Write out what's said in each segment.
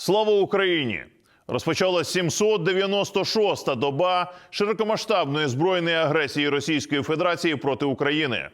Слава Україні! Розпочалась 796-та доба широкомасштабної збройної агресії Російської Федерації проти України.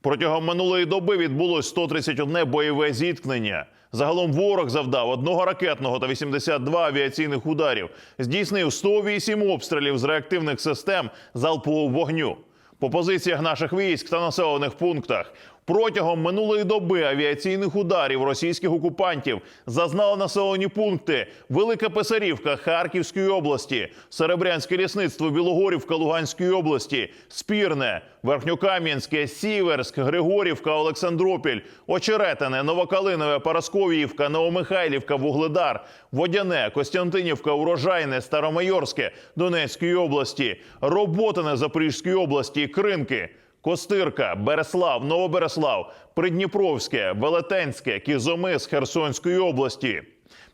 Протягом минулої доби відбулось 131 бойове зіткнення. Загалом ворог завдав одного ракетного та 82 авіаційних ударів, здійснив 108 обстрілів з реактивних систем залпового вогню. По позиціях наших військ та населених пунктах протягом минулої доби авіаційних ударів російських окупантів зазнали населені пункти Велика Писарівка Харківської області, Серебрянське лісництво Білогорівка Луганської області, Спірне, Верхньокам'янське, Сіверськ, Григорівка, Олександропіль, Очеретине, Новокалинове, Парасковіївка, Новомихайлівка, Вугледар, Водяне, Костянтинівка, Урожайне, Старомайорське Донецької області, Роботине Запорізької області, Кринки. Костирка, Береслав, Новобереслав, Придніпровське, Велетенське, Кізомис Херсонської області.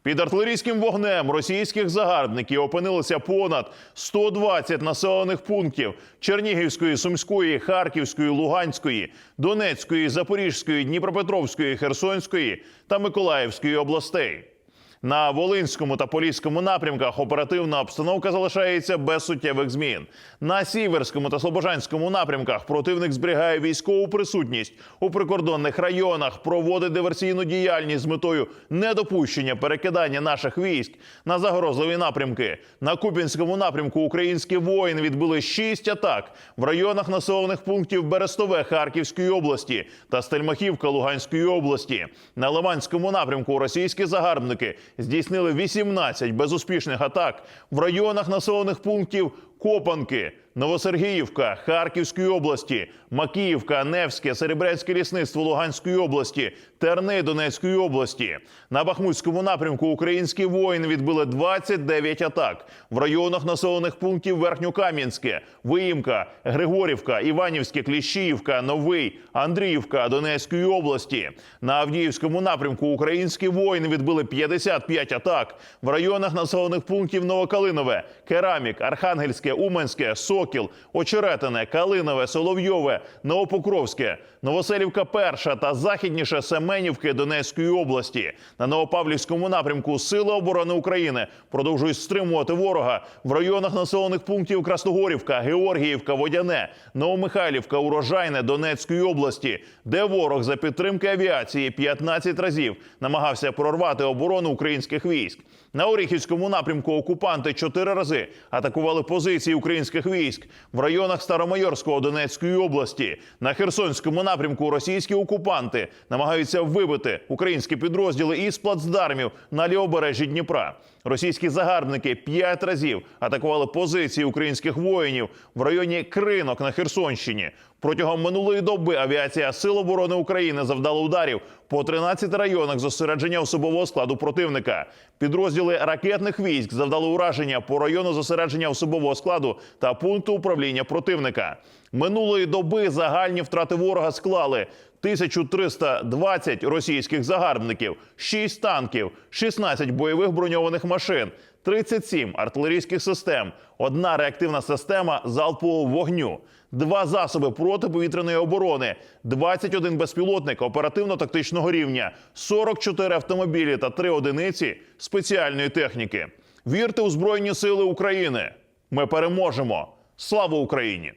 Під артилерійським вогнем російських загарбників опинилося понад 120 населених пунктів Чернігівської, Сумської, Харківської, Луганської, Донецької, Запорізької, Дніпропетровської, Херсонської та Миколаївської областей. На Волинському та Поліському напрямках оперативна обстановка залишається без суттєвих змін. На Сіверському та Слобожанському напрямках противник зберігає військову присутність у прикордонних районах, проводить диверсійну діяльність з метою недопущення перекидання наших військ на загрозливі напрямки. На Купінському напрямку українські воїни відбили шість атак в районах населених пунктів Берестове Харківської області та Стельмахівка Луганської області. На Лиманському напрямку російські загарбники здійснили 18 безуспішних атак в районах населених пунктів Копанки, Новосергіївка Харківської області, Макіївка, Невське, Серебрянське лісництво Луганської області, Терни Донецької області. На Бахмутському напрямку українські воїни відбили 29 атак в районах населених пунктів Верхньокам'янське, Виїмка, Григорівка, Іванівське, Кліщіївка, Новий, Андріївка Донецької області. На Авдіївському напрямку українські воїни відбили 55 атак в районах населених пунктів Новокалинове, Керамік, Архангельське, Уманське, Сокіл, Очеретине, Калинове, Соловйове, Новопокровське, Новоселівка Перша та західніше Семенівки Донецької області. На Новопавлівському напрямку Сили оборони України продовжують стримувати ворога в районах населених пунктів Красногорівка, Георгіївка, Водяне, Новомихайлівка, Урожайне Донецької області, де ворог за підтримки авіації 15 разів намагався прорвати оборону українських військ. На Оріхівському напрямку окупанти чотири рази атакували позиції українських військ в районах Старомайорського Донецької області. На Херсонському напрямку російські окупанти намагаються вибити українські підрозділи із плацдармів на лівобережжі Дніпра. Російські загарбники п'ять разів атакували позиції українських воїнів в районі Кринок на Херсонщині. Протягом минулої доби авіація Сил оборони України завдала ударів по 13 районах зосередження особового складу противника. Підрозділи ракетних військ завдали ураження по району зосередження особового складу та пункту управління противника. Минулої доби загальні втрати ворога склали 1320 російських загарбників, 6 танків, 16 бойових броньованих машин, 37 артилерійських систем, одна реактивна система залпового вогню, два засоби протиповітряної оборони, 21 безпілотник оперативно-тактичного рівня, 44 автомобілі та 3 одиниці спеціальної техніки. Вірте у Збройні Сили України! Ми переможемо! Слава Україні!